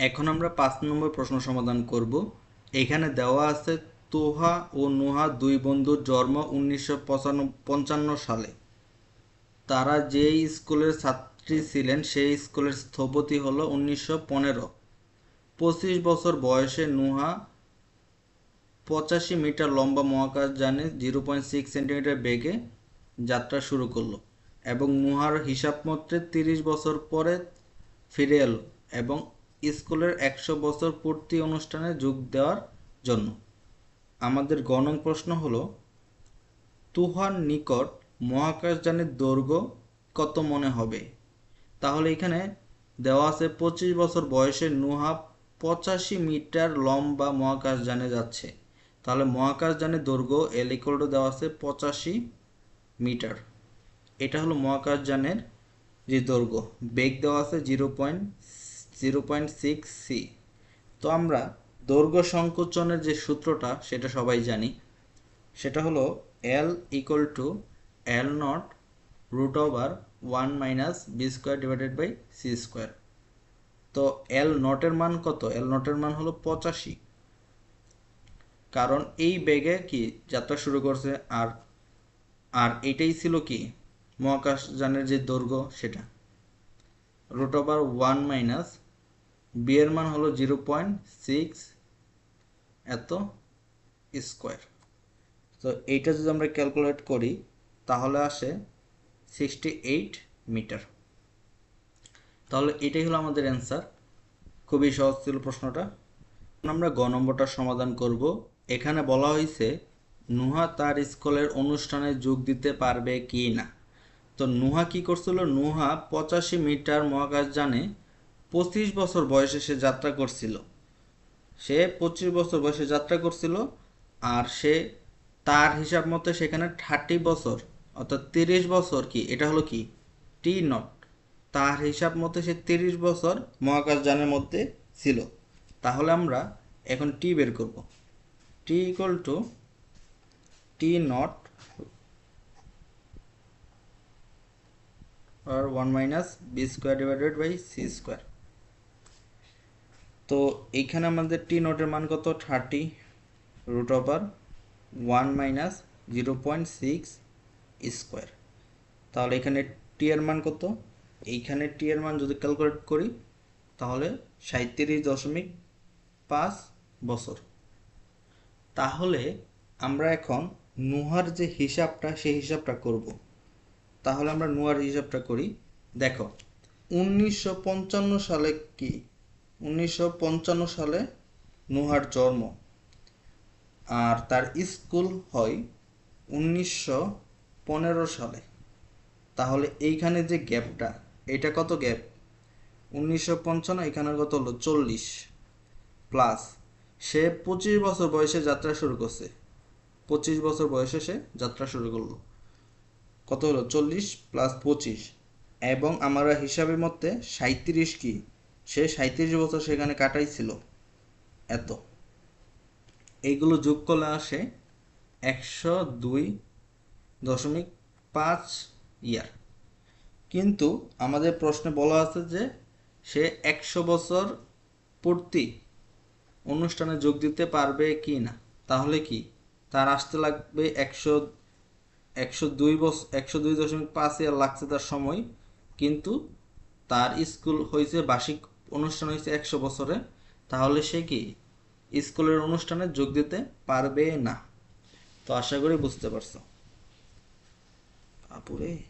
এখন আমরা পাঁচ নম্বর প্রশ্ন সমাধান করব। এখানে দেওয়া আছে, তোহা ও নুহা দুই বন্ধুর জন্ম উনিশশো পঞ্চান্ন সালে। তারা যে স্কুলের ছাত্রী ছিলেন, সেই স্কুলের স্থপতি হলো উনিশশো পনেরো। পঁচিশ বছর বয়সে নুহা পঁচাশি মিটার লম্বা মহাকাশ মহাকাশযানে জিরো পয়েন্ট সিক্স সেন্টিমিটার বেগে যাত্রা শুরু করল এবং নুহার হিসাব মতে তিরিশ বছর পরে ফিরে এলো এবং স্কুলের একশো বছর পূর্তি অনুষ্ঠানে যোগ দেওয়ার জন্য। আমাদের গণন প্রশ্ন হল, তুহার নিকট মহাকাশযানের দৈর্ঘ্য কত মনে হবে? তাহলে এখানে দেওয়া আছে পঁচিশ বছর বয়সে নুহা পঁচাশি মিটার লম্বা মহাকাশযানে যাচ্ছে। তাহলে মহাকাশযানের দৈর্ঘ্য এল ইকুয়াল টু দেওয়া আছে পঁচাশি মিটার। এটা হলো মহাকাশযানের যে দৈর্ঘ্য। বেগ দেওয়া আছে zero point zero point six C. তো আমরা দৈর্ঘ্য সংকোচনের যে সূত্রটা, সেটা সবাই জানি। সেটা হলো L equal to L not root over one minus B square divided by C square তো এল নটের মান কত? এল নটের মান হলো পঁচাশি। কারণ এই বেগে কি যাত্রা শুরু করছে? আর আর এটাই ছিল কি? মহাকাশযানের যে দৈর্ঘ্য, সেটা। Root over one minus B এর মান হলো জিরো পয়েন্ট সিক্স এত স্কোয়ার। তো এইটা যদি আমরা ক্যালকুলেট করি, তাহলে আসে সিক্সটি এইট মিটার। তাহলে এটাই হলো আমাদের অ্যান্সার। খুবই সহজ ছিল প্রশ্নটা। আমরা গ নম্বরটা সমাধান করব। এখানে বলা হয়েছে, নুহা তার স্কুলের অনুষ্ঠানে যোগ দিতে পারবে কি না? তো নুহা কি করছিল? নুহা পঁচাশি মিটার মহাকাশযানে পঁচিশ বছর বয়সে সে যাত্রা করছিল। সে পঁচিশ বছর বয়সে যাত্রা করছিল আর সে তার হিসাব মতে সেখানে থার্টি বছর অর্থাৎ তিরিশ বছর কি, এটা হলো কি? টি নট তার হিসাব মতে সে তিরিশ বছর মহাকাশযানের মধ্যে ছিল। তাহলে আমরা এখন টি বের করব। T equal to T not R one minus B square divided by C square তো এইখানে আমাদের টি নোটের মান কত? Thirty root over one minus zero point six square তাহলে এখানে টি এর মান কত? এইখানে টি এর মান যদি ক্যালকুলেট করি, তাহলে সাঁত্রিশ দশমিক পাঁচ বছর। তাহলে আমরা এখন নুহার যে হিসাবটা, সেই হিসাবটা করব। তাহলে আমরা নুহার হিসাবটা করি। দেখো, উনিশশো পঞ্চান্ন সালে কি উনিশশো পঞ্চান্ন সালে নুহার জন্ম। আর তার স্কুল হয় উনিশশো পনেরো সালে। তাহলে এইখানে যে গ্যাপটা, এটা কত গ্যাপ? উনিশশো পঞ্চান্ন এখানে কত হলো? চল্লিশ প্লাস সে পঁচিশ বছর বয়সে যাত্রা শুরু করছে। পঁচিশ বছর বয়সে সে যাত্রা শুরু করল। কত হলো? চল্লিশ প্লাস পঁচিশ। এবং আমরা হিসাবের মধ্যে সাঁত্রিশ কি? সে সাঁত্রিশ বছর সেখানে কাটাইছিল। এত। এইগুলো যোগ করলে আসে একশো দুই দশমিক পাঁচ ইয়ার। কিন্তু আমাদের প্রশ্নে বলা আছে যে সে একশো বছর পূর্তি অনুষ্ঠানে যোগ দিতে পারবে কি না। তাহলে কি? তার আসতে লাগবে একশো একশো দুই বছর একশো দুই দশমিক পাঁচ ইয়ার লাগছে তার সময়, কিন্তু তার স্কুল হয়েছে বার্ষিক অনুষ্ঠান হয়েছে একশো বছরে, তাহলে সে কি স্কুলের অনুষ্ঠানে যোগ দিতে পারবে না? তো আশা করি বুঝতে পারছ। আপুরে